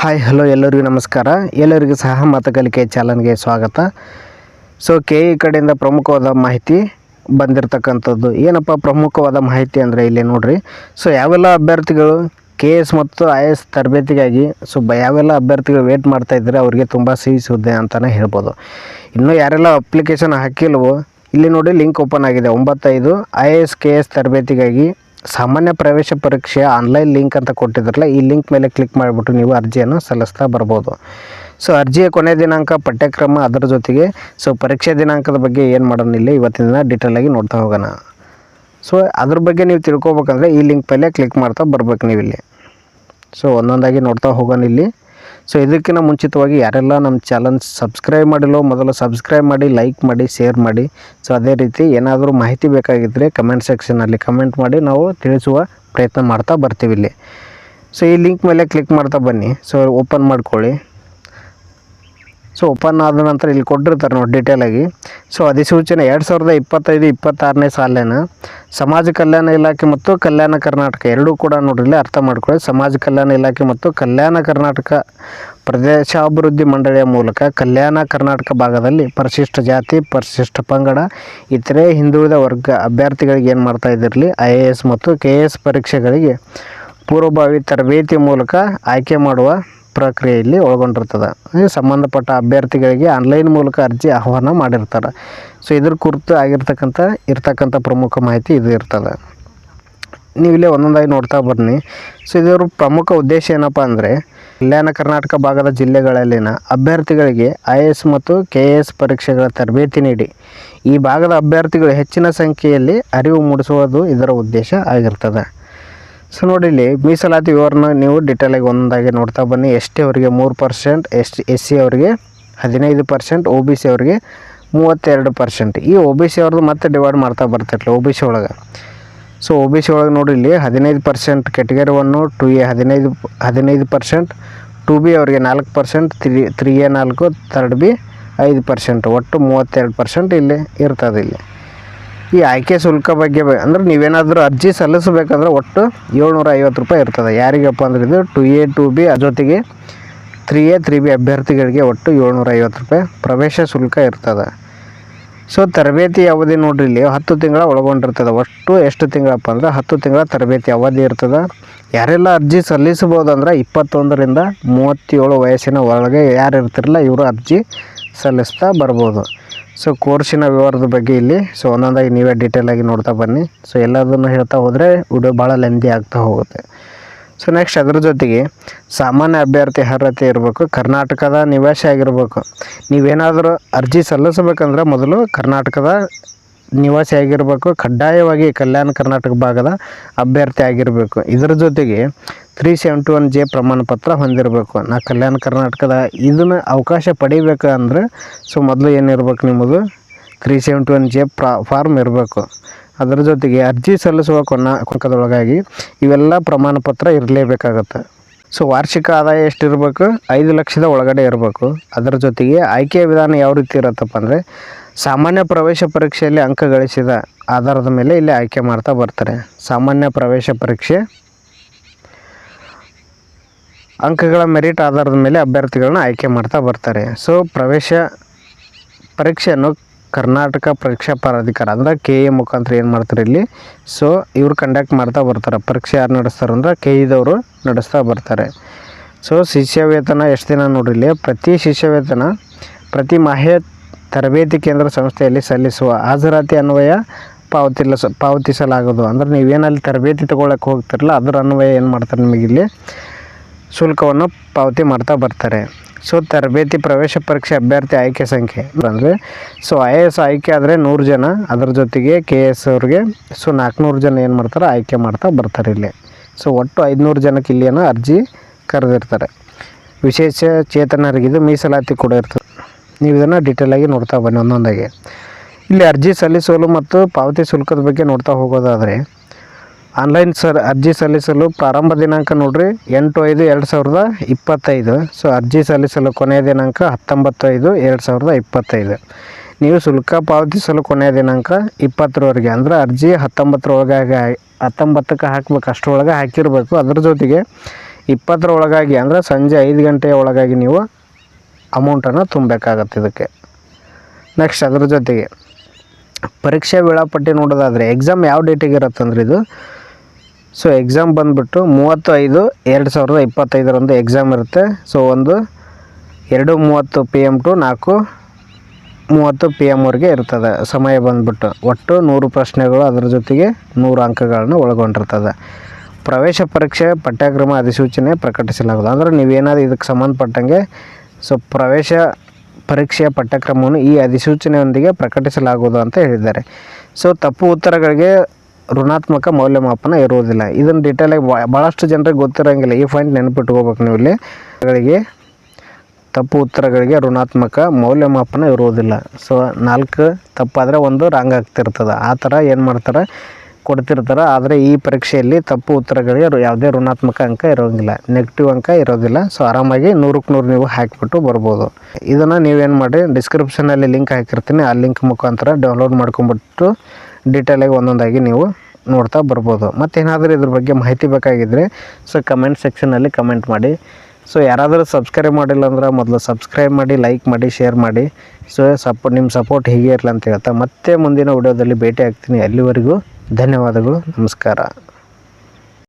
Hi hello ಎಲ್ಲರಿಗೂ ನಮಸ್ಕಾರ. ಎಲ್ಲರಿಗೂ ಸಹ ಮತಕಲಿಕೆ ಚಾಲನ್ಗೆ ಸ್ವಾಗತ. ಸೊ ಕೆ ಇ ಕಡೆಯಿಂದ ಪ್ರಮುಖವಾದ ಮಾಹಿತಿ ಬಂದಿರತಕ್ಕಂಥದ್ದು. ಏನಪ್ಪ ಪ್ರಮುಖವಾದ ಮಾಹಿತಿ ಅಂದರೆ ಇಲ್ಲಿ ನೋಡ್ರಿ. ಸೊ ಯಾವೆಲ್ಲ ಅಭ್ಯರ್ಥಿಗಳು ಕೆ ಎಸ್ ಮತ್ತು ಐ ಎಸ್ ತರಬೇತಿಗಾಗಿ ಸೊ ಬ ಯಾವೆಲ್ಲ ಅಭ್ಯರ್ಥಿಗಳು ವೇಟ್ ಮಾಡ್ತಾ ಇದ್ದಾರೆ ಅವರಿಗೆ ತುಂಬ ಸಿಹಿ ಸುದ್ದಿ ಅಂತಲೇ ಹೇಳ್ಬೋದು. ಇನ್ನೂ ಯಾರೆಲ್ಲ ಅಪ್ಲಿಕೇಶನ್ ಹಾಕಿಲ್ವೋ, ಇಲ್ಲಿ ನೋಡಿ ಲಿಂಕ್ ಓಪನ್ ಆಗಿದೆ. ಒಂಬತ್ತೈದು I A S K S ತರಬೇತಿಗಾಗಿ ಸಾಮಾನ್ಯ ಪ್ರವೇಶ ಪರೀಕ್ಷೆ ಆನ್ಲೈನ್ ಲಿಂಕ್ ಅಂತ ಕೊಟ್ಟಿದ್ರಲ್ಲ, ಈ ಲಿಂಕ್ ಮೇಲೆ ಕ್ಲಿಕ್ ಮಾಡಿಬಿಟ್ಟು ನೀವು ಅರ್ಜಿಯನ್ನು ಸಲ್ಲಿಸ್ತಾ ಬರ್ಬೋದು. ಸೊ ಅರ್ಜಿಯ ಕೊನೆ ದಿನಾಂಕ, ಪಠ್ಯಕ್ರಮ, ಅದರ ಜೊತೆಗೆ ಸೊ ಪರೀಕ್ಷೆ ದಿನಾಂಕದ ಬಗ್ಗೆ ಏನು ಮಾಡೋಣ ಇಲ್ಲಿ ಇವತ್ತಿನ ದಿನ ಡೀಟೇಲಾಗಿ ನೋಡ್ತಾ ಹೋಗೋಣ. ಸೊ ಅದ್ರ ಬಗ್ಗೆ ನೀವು ತಿಳ್ಕೊಬೇಕಂದ್ರೆ ಈ ಲಿಂಕ್ ಮೇಲೆ ಕ್ಲಿಕ್ ಮಾಡ್ತಾ ಬರ್ಬೇಕು ನೀವು ಇಲ್ಲಿ. ಸೊ ಒಂದೊಂದಾಗಿ ನೋಡ್ತಾ ಹೋಗೋಣ ಇಲ್ಲಿ. ಸೊ ಇದಕ್ಕಿಂತ ಮುಂಚಿತವಾಗಿ ಯಾರೆಲ್ಲ ನಮ್ಮ ಚಾನಲ್ ಸಬ್ಸ್ಕ್ರೈಬ್ ಮಾಡಿಲ್ಲೋ ಮೊದಲು ಸಬ್ಸ್ಕ್ರೈಬ್ ಮಾಡಿ ಲೈಕ್ ಮಾಡಿ ಶೇರ್ ಮಾಡಿ. ಸೊ ಅದೇ ರೀತಿ ಏನಾದರೂ ಮಾಹಿತಿ ಬೇಕಾಗಿದ್ದರೆ ಕಮೆಂಟ್ ಸೆಕ್ಷನಲ್ಲಿ ಕಮೆಂಟ್ ಮಾಡಿ. ನಾವು ತಿಳಿಸುವ ಪ್ರಯತ್ನ ಮಾಡ್ತಾ ಬರ್ತೀವಿ ಇಲ್ಲಿ. ಸೊ ಈ ಲಿಂಕ್ ಮೇಲೆ ಕ್ಲಿಕ್ ಮಾಡ್ತಾ ಬನ್ನಿ. ಸೊ ಓಪನ್ ಮಾಡ್ಕೊಳ್ಳಿ. ಸೊ ಓಪನ್ ಆದ ನಂತರ ಇಲ್ಲಿ ಕೊಟ್ಟಿರ್ತಾರೆ ನೋಡಿ ಡೀಟೇಲಾಗಿ ಸೊ ಅಧಿಸೂಚನೆ ಎರಡು ಸಾವಿರದ ಇಪ್ಪತ್ತೈದು, ಇಪ್ಪತ್ತಾರನೇ ಸಾಲಿನ ಸಮಾಜ ಕಲ್ಯಾಣ ಇಲಾಖೆ ಮತ್ತು ಕಲ್ಯಾಣ ಕರ್ನಾಟಕ ಎರಡೂ ಕೂಡ ನೋಡಿರಲಿ ಅರ್ಥ ಮಾಡ್ಕೊಳ್ಳಿ. ಸಮಾಜ ಕಲ್ಯಾಣ ಇಲಾಖೆ ಮತ್ತು ಕಲ್ಯಾಣ ಕರ್ನಾಟಕ ಪ್ರದೇಶಾಭಿವೃದ್ಧಿ ಮಂಡಳಿಯ ಮೂಲಕ ಕಲ್ಯಾಣ ಕರ್ನಾಟಕ ಭಾಗದಲ್ಲಿ ಪರಿಶಿಷ್ಟ ಜಾತಿ, ಪರಿಶಿಷ್ಟ ಪಂಗಡ, ಇತರೆ ಹಿಂದುಳಿದ ವರ್ಗ ಅಭ್ಯರ್ಥಿಗಳಿಗೆ ಏನು ಮಾಡ್ತಾ ಇದ್ದಿರಲಿ? ಐ ಎ ಎಸ್ ಮತ್ತು ಕೆ ಎ ಎಸ್ ಪರೀಕ್ಷೆಗಳಿಗೆ ಪೂರ್ವಭಾವಿ ತರಬೇತಿ ಮೂಲಕ ಆಯ್ಕೆ ಮಾಡುವ ಪ್ರಕ್ರಿಯೆಯಲ್ಲಿ ಒಳಗೊಂಡಿರ್ತದೆ. ಸಂಬಂಧಪಟ್ಟ ಅಭ್ಯರ್ಥಿಗಳಿಗೆ ಆನ್ಲೈನ್ ಮೂಲಕ ಅರ್ಜಿ ಆಹ್ವಾನ ಮಾಡಿರ್ತಾರೆ. ಸೊ, ಇದ್ರ ಕುರಿತು ಆಗಿರ್ತಕ್ಕಂಥ, ಇರ್ತಕ್ಕಂಥ ಪ್ರಮುಖ ಮಾಹಿತಿ ಇದು ಇರ್ತದೆ. ನೀವು ಇಲ್ಲೇ ಒಂದೊಂದಾಗಿ ನೋಡ್ತಾ ಬನ್ನಿ ಸೊ, ಇದರ ಪ್ರಮುಖ ಉದ್ದೇಶ ಏನಪ್ಪ ಅಂದರೆ, ಕಲ್ಯಾಣ ಕರ್ನಾಟಕ ಭಾಗದ ಜಿಲ್ಲೆಗಳಲ್ಲಿನ ಅಭ್ಯರ್ಥಿಗಳಿಗೆ ಐ ಎಸ್ ಮತ್ತು ಕೆ ಎ ಎಸ್ ಪರೀಕ್ಷೆಗಳ ತರಬೇತಿ ನೀಡಿ. ಈ ಭಾಗದ ಅಭ್ಯರ್ಥಿಗಳು ಹೆಚ್ಚಿನ ಸಂಖ್ಯೆಯಲ್ಲಿ ಅರಿವು ಮೂಡಿಸುವುದು ಇದರ ಉದ್ದೇಶ ಆಗಿರ್ತದೆ. ಸೊ ನೋಡಿ ಇಲ್ಲಿ ಮೀಸಲಾತಿ ವಿವರನ ನೀವು ಡಿಟೇಲಾಗಿ ಒಂದಾಗಿ ನೋಡ್ತಾ ಬನ್ನಿ. ಎಸ್ ಟಿ ಅವರಿಗೆ ಮೂರು ಪರ್ಸೆಂಟ್ ಎಸ್ ಎಸ್ ಸಿ ಅವರಿಗೆ ಹದಿನೈದು ಪರ್ಸೆಂಟ್ ಒ ಬಿ ಸಿ ಅವರಿಗೆ ಮೂವತ್ತೆರಡು ಪರ್ಸೆಂಟ್ ಈ ಒ ಬಿ ಸಿ ಅವ್ರದ್ದು ಮತ್ತೆ ಡಿವೈಡ್ ಮಾಡ್ತಾ ಬರ್ತಿರ್ಲಿಲ್ಲ ಒ ಬಿ ಸಿ ಒಳಗೆ. ಸೊ ಒ ಬಿ ಸಿ ಒಳಗೆ ನೋಡಿ ಇಲ್ಲಿ ಹದಿನೈದು percent category one two A ಹದಿನೈದು ಹದಿನೈದು ಪರ್ಸೆಂಟ್ ಟು ಬಿ ಅವರಿಗೆ ನಾಲ್ಕು ಪರ್ಸೆಂಟ್ ತ್ರೀ ತ್ರೀ ಎ ನಾಲ್ಕು ತರ್ಡ್ ಬಿ ಐದು ಪರ್ಸೆಂಟ್ ಒಟ್ಟು ಮೂವತ್ತೆರಡು ಪರ್ಸೆಂಟ್ ಇಲ್ಲಿ ಇರ್ತದೆ ಇಲ್ಲಿ. ಈ ಆಯ್ಕೆ ಶುಲ್ಕ ಬಗ್ಗೆ ಅಂದ್ರೆ ನೀವೇನಾದರೂ ಅರ್ಜಿ ಸಲ್ಲಿಸಬೇಕಂದ್ರೆ ಒಟ್ಟು ಏಳ್ನೂರ ಐವತ್ತು ರೂಪಾಯಿ ಇರ್ತದೆ. ಯಾರಿಗಪ್ಪ ಅಂದ್ರೆ ಇದು ಟು ಎ ಟು ಬಿ ಜೊತೆಗೆ ತ್ರೀ ಎ ತ್ರೀ ಬಿ ಅಭ್ಯರ್ಥಿಗಳಿಗೆ ಒಟ್ಟು ಏಳ್ನೂರ ಐವತ್ತು ರೂಪಾಯಿ ಪ್ರವೇಶ ಶುಲ್ಕ ಇರ್ತದೆ. ಸೊ ತರಬೇತಿ ಅವಧಿ ನೋಡ್ರಿ ಇಲ್ಲಿ ಹತ್ತು ತಿಂಗಳ ಒಳಗೊಂಡಿರ್ತದೆ. ಒಟ್ಟು ಎಷ್ಟು ತಿಂಗಳಪ್ಪ ಅಂದ್ರೆ ಹತ್ತು ತಿಂಗಳ ತರಬೇತಿ ಅವಧಿ ಇರ್ತದೆ. ಯಾರೆಲ್ಲ ಅರ್ಜಿ ಸಲ್ಲಿಸಬಹುದು ಅಂದ್ರೆ ಇಪ್ಪತ್ತೊಂದರಿಂದ ಮೂವತ್ತೇಳು ವಯಸ್ಸಿನ ಒಳಗೆ ಯಾರು ಇರ್ತಿರಲ್ಲ ಇವರು ಅರ್ಜಿ ಸಲ್ಲಿಸ್ತಾ ಬರ್ಬೋದು. ಸೊ ಕೋರ್ಸಿನ ವಿವರದ ಬಗ್ಗೆ ಇಲ್ಲಿ. ಸೊ ಒಂದೊಂದಾಗಿ ನೀವೇ ಡೀಟೇಲಾಗಿ ನೋಡ್ತಾ ಬನ್ನಿ. ಸೊ ಎಲ್ಲದನ್ನು ಹೇಳ್ತಾ ಹೋದರೆ ವಿಡಿಯೋ ಭಾಳ ಲೆಂದಿ ಆಗ್ತಾ ಹೋಗುತ್ತೆ. ಸೊ ನೆಕ್ಸ್ಟ್ ಅದ್ರ ಜೊತೆಗೆ ಸಾಮಾನ್ಯ ಅಭ್ಯರ್ಥಿ ಅರ್ಹತೆ ಇರಬೇಕು. ಕರ್ನಾಟಕದ ನಿವಾಸಿ ಆಗಿರಬೇಕು. ನೀವೇನಾದರೂ ಅರ್ಜಿ ಸಲ್ಲಿಸಬೇಕಂದ್ರೆ ಮೊದಲು ಕರ್ನಾಟಕದ ನಿವಾಸಿ ಆಗಿರಬೇಕು, ಕಡ್ಡಾಯವಾಗಿ ಕಲ್ಯಾಣ ಕರ್ನಾಟಕ ಭಾಗದ ಅಭ್ಯರ್ಥಿ ಆಗಿರಬೇಕು. ಇದರ ಜೊತೆಗೆ ತ್ರೀ ಸೆವೆಂಟಿ ಒನ್ ಜೆ ಪ್ರಮಾಣ ಪತ್ರ ಹೊಂದಿರಬೇಕು. ನಾ ಕಲ್ಯಾಣ ಕರ್ನಾಟಕದ ಇದನ್ನು ಅವಕಾಶ ಪಡಿಬೇಕು ಅಂದರೆ, ಸೊ ಮೊದಲು ಏನಿರ್ಬೇಕು ನಿಮ್ಮದು? ತ್ರೀ ಸೆವೆಂಟಿ ಒನ್ ಜೆ ಪ್ರಾ, ಫಾರ್ಮ್ ಇರಬೇಕು. ಅದರ ಜೊತೆಗೆ ಅರ್ಜಿ ಸಲ್ಲಿಸುವ ಕೊನ ಕೊಕ್ಕದೊಳಗಾಗಿ ಇವೆಲ್ಲ ಪ್ರಮಾಣ ಪತ್ರ ಇರಲೇಬೇಕಾಗತ್ತೆ. ಸೊ ವಾರ್ಷಿಕ ಆದಾಯ ಎಷ್ಟಿರಬೇಕು? ಐದು ಲಕ್ಷದ ಒಳಗಡೆ ಇರಬೇಕು. ಅದರ ಜೊತೆಗೆ ಆಯ್ಕೆಯ ವಿಧಾನ ಯಾವ ರೀತಿ ಇರುತ್ತಪ್ಪ ಅಂದರೆ ಸಾಮಾನ್ಯ ಪ್ರವೇಶ ಪರೀಕ್ಷೆಯಲ್ಲಿ ಅಂಕ ಗಳಿಸಿದ ಆಧಾರದ ಮೇಲೆ ಇಲ್ಲಿ ಆಯ್ಕೆ ಮಾಡ್ತಾ ಬರ್ತಾರೆ. ಸಾಮಾನ್ಯ ಪ್ರವೇಶ ಪರೀಕ್ಷೆ. ಅಂಕಗಳ ಮೆರಿಟ್ ಆಧಾರದ ಮೇಲೆ ಅಭ್ಯರ್ಥಿಗಳನ್ನ ಆಯ್ಕೆ ಮಾಡ್ತಾ ಬರ್ತಾರೆ. ಸೊ ಪ್ರವೇಶ ಪರೀಕ್ಷೆಯನ್ನು ಕರ್ನಾಟಕ ಪರೀಕ್ಷಾ ಪ್ರಾಧಿಕಾರ ಅಂದ್ರೆ ಕೆ ಎ ಮುಖಾಂತರ ಏನು ಮಾಡ್ತಾರೆ ಇಲ್ಲಿ? ಸೊ ಇವ್ರು ಕಂಡಕ್ಟ್ ಮಾಡ್ತಾ ಬರ್ತಾರೆ. ಪರೀಕ್ಷೆ ಯಾರು ನಡೆಸ್ತಾರೆ ಅಂದ್ರೆ ಕೆ ಇದವರು ನಡೆಸ್ತಾ ಬರ್ತಾರೆ. ಸೊ ಶಿಷ್ಯವೇತನ ಎಷ್ಟು ದಿನ ನೋಡ್ರಿ ಇಲ್ಲಿ? ಪ್ರತಿ ಶಿಷ್ಯವೇತನ ಪ್ರತಿ ಮಾಹೆ ತರಬೇತಿ ಕೇಂದ್ರ ಸಂಸ್ಥೆಯಲ್ಲಿ ಸಲ್ಲಿಸುವ ಹಾಜರಾತಿ ಅನ್ವಯ ಪಾವತಿಲ ಪಾವತಿಸಲಾಗದು. ಅಂದ್ರೆ ನೀವೇನಲ್ಲಿ ತರಬೇತಿ ತೊಗೊಳಕ್ಕೆ ಹೋಗ್ತಿರಲ್ಲ, ಅದರ ಅನ್ವಯ ಏನು ಮಾಡ್ತಾರೆ ನಿಮಗಿಲ್ಲಿ ಶುಲ್ಕವನ್ನು ಪಾವತಿ ಮಾಡ್ತಾ ಬರ್ತಾರೆ. ಸೊ ತರಬೇತಿ ಪ್ರವೇಶ ಪರೀಕ್ಷೆ ಅಭ್ಯರ್ಥಿ ಆಯ್ಕೆ ಸಂಖ್ಯೆ. ಅಂದರೆ ಸೊ ಐ ಎ ಎಸ್ ಆಯ್ಕೆ ಆದರೆ ನೂರು ಜನ, ಅದರ ಜೊತೆಗೆ ಕೆ ಎಸ್ ಅವ್ರಿಗೆ ಸೊ ನಾಲ್ಕುನೂರು ಜನ ಏನು ಮಾಡ್ತಾರೆ, ಆಯ್ಕೆ ಮಾಡ್ತಾ ಬರ್ತಾರೆ ಇಲ್ಲಿ. ಸೊ ಒಟ್ಟು ಐದುನೂರು ಜನಕ್ಕೆ ಇಲ್ಲಿನ ಅರ್ಜಿ ಕರೆದಿರ್ತಾರೆ. ವಿಶೇಷ ಚೇತನರಿಗೆ ಇದು ಮೀಸಲಾತಿ ಕೂಡ ಇರ್ತದೆ. ನೀವು ಇದನ್ನು ಡೀಟೇಲಾಗಿ ನೋಡ್ತಾ ಬನ್ನಿ ಒಂದೊಂದಾಗಿ. ಇಲ್ಲಿ ಅರ್ಜಿ ಸಲ್ಲಿಸಲು ಮತ್ತು ಪಾವತಿ ಶುಲ್ಕದ ಬಗ್ಗೆ ನೋಡ್ತಾ ಹೋಗೋದಾದರೆ ಆನ್ಲೈನ್ ಸರ್ ಅರ್ಜಿ ಸಲ್ಲಿಸಲು ಪ್ರಾರಂಭ ದಿನಾಂಕ ನೋಡಿರಿ, ಎಂಟು ಐದು, ಎರಡು ಸಾವಿರದ ಇಪ್ಪತ್ತೈದು. ಸೊ ಅರ್ಜಿ ಸಲ್ಲಿಸಲು ಕೊನೆಯ ದಿನಾಂಕ ಹತ್ತೊಂಬತ್ತು ಐದು ಎರಡು ಸಾವಿರದ ಇಪ್ಪತ್ತೈದು. ನೀವು ಶುಲ್ಕ ಪಾವತಿಸಲು ಕೊನೆಯ ದಿನಾಂಕ ಇಪ್ಪತ್ತರವರೆಗೆ, ಅಂದ್ರೆ ಅರ್ಜಿ ಹತ್ತೊಂಬತ್ತರೊಳಗಾಗಿ ಹತ್ತೊಂಬತ್ತಕ್ಕೆ ಹಾಕ್ಬೇಕು, ಅಷ್ಟರೊಳಗೆ ಹಾಕಿರಬೇಕು. ಅದ್ರ ಜೊತೆಗೆ ಇಪ್ಪತ್ತರ ಒಳಗಾಗಿ ಅಂದರೆ ಸಂಜೆ ಐದು ಗಂಟೆಯ ಒಳಗಾಗಿ ನೀವು ಅಮೌಂಟನ್ನು ತುಂಬಬೇಕಾಗತ್ತೆ ಇದಕ್ಕೆ. ನೆಕ್ಸ್ಟ್ ಅದ್ರ ಜೊತೆಗೆ ಪರೀಕ್ಷೆ ವೇಳಾಪಟ್ಟಿ ನೋಡೋದಾದರೆ ಎಕ್ಸಾಮ್ ಯಾವ ಡೇಟಿಗೆ ಇರುತ್ತಂದ್ರೆ ಇದು? ಸೊ ಎಕ್ಸಾಮ್ ಬಂದುಬಿಟ್ಟು ಮೂವತ್ತು ಐದು ಎರಡು ಸಾವಿರದ ಇಪ್ಪತ್ತೈದರಂದು ಎಕ್ಸಾಮ್ ಇರುತ್ತೆ. ಸೊ ಒಂದು ಎರಡು ಮೂವತ್ತು ಪಿ ಎಂ ಟು ನಾಲ್ಕು ಮೂವತ್ತು ಪಿ ಎಮ್ವರೆಗೆ ಇರ್ತದೆ. ಸಮಯ ಬಂದ್ಬಿಟ್ಟು ಒಟ್ಟು ನೂರು ಪ್ರಶ್ನೆಗಳು ಅದರ ಜೊತೆಗೆ ನೂರು ಅಂಕಗಳನ್ನು ಒಳಗೊಂಡಿರ್ತದೆ. ಪ್ರವೇಶ ಪರೀಕ್ಷೆ ಪಠ್ಯಕ್ರಮ ಅಧಿಸೂಚನೆ ಪ್ರಕಟಿಸಲಾಗಿದೆ ಅಂದರೆ ನೀವೇನಾದ್ರು ಇದಕ್ಕೆ ಸಂಬಂಧಪಟ್ಟಂಗೆ ಸೊ ಪ್ರವೇಶ ಪರೀಕ್ಷೆಯ ಪಠ್ಯಕ್ರಮವನ್ನು ಈ ಅಧಿಸೂಚನೆಯೊಂದಿಗೆ ಪ್ರಕಟಿಸಲಾಗುವುದು ಅಂತ ಹೇಳಿದ್ದಾರೆ. ಸೊ ತಪ್ಪು ಉತ್ತರಗಳಿಗೆ ಋಣಾತ್ಮಕ ಮೌಲ್ಯಮಾಪನ ಇರುವುದಿಲ್ಲ. ಇದನ್ನು ಡೀಟೇಲಾಗಿ ಭಾಳಷ್ಟು ಜನರಿಗೆ ಗೊತ್ತಿರೋಂಗಿಲ್ಲ. ಈ ಪಾಯಿಂಟ್ ನೆನಪಿಟ್ಕೋಬೇಕು ನೀವು ಇಲ್ಲಿ. ಗಳಿಗೆ ತಪ್ಪು ಉತ್ತರಗಳಿಗೆ ಋಣಾತ್ಮಕ ಮೌಲ್ಯಮಾಪನ ಇರುವುದಿಲ್ಲ. ಸೊ ನಾಲ್ಕು ತಪ್ಪಾದರೆ ಒಂದು ರಾಂಗ್ ಆಗ್ತಿರ್ತದೆ. ಆ ಥರ ಏನು ಮಾಡ್ತಾರೆ? ಕೊಡ್ತಿರ್ತಾರೆ, ಆದರೆ ಈ ಪರೀಕ್ಷೆಯಲ್ಲಿ ತಪ್ಪು ಉತ್ತರಗಳಿಗೆ ಯಾವುದೇ ಋಣಾತ್ಮಕ ಅಂಕ ಇರೋಂಗಿಲ್ಲ. ನೆಗೆಟಿವ್ ಅಂಕ ಇರೋದಿಲ್ಲ. ಸೊ ಆರಾಮಾಗಿ ನೂರಕ್ಕೆ ನೂರು ನೀವು ಹಾಕಿಬಿಟ್ಟು ಬರ್ಬೋದು. ಇದನ್ನು ನೀವೇನು ಮಾಡಿ ಡಿಸ್ಕ್ರಿಪ್ಷನಲ್ಲಿ ಲಿಂಕ್ ಹಾಕಿರ್ತೀನಿ. ಆ ಲಿಂಕ್ ಮುಖಾಂತರ ಡೌನ್ಲೋಡ್ ಮಾಡ್ಕೊಂಬಿಟ್ಟು ಡೀಟೇಲಾಗಿ ಒಂದೊಂದಾಗಿ ನೀವು ನೋಡ್ತಾ ಬರ್ಬೋದು. ಮತ್ತೇನಾದರೂ ಇದ್ರ ಬಗ್ಗೆ ಮಾಹಿತಿ ಬೇಕಾಗಿದ್ದರೆ ಸೊ ಕಮೆಂಟ್ ಸೆಕ್ಷನಲ್ಲಿ ಕಮೆಂಟ್ ಮಾಡಿ. ಸೊ ಯಾರಾದರೂ ಸಬ್ಸ್ಕ್ರೈಬ್ ಮಾಡಿಲ್ಲ ಅಂದ್ರೆ ಮೊದಲು ಸಬ್ಸ್ಕ್ರೈಬ್ ಮಾಡಿ ಲೈಕ್ ಮಾಡಿ ಶೇರ್ ಮಾಡಿ. ಸೊ ಸಪೋರ್ಟ್ ನಿಮ್ಮ ಸಪೋರ್ಟ್ ಹೀಗೆ ಇರಲಿ ಅಂತ ಹೇಳ್ತಾ ಮತ್ತೆ ಮುಂದಿನ ವಿಡಿಯೋದಲ್ಲಿ ಭೇಟಿ ಆಗ್ತೀನಿ. ಅಲ್ಲಿವರೆಗೂ ಧನ್ಯವಾದಗಳು ನಮಸ್ಕಾರ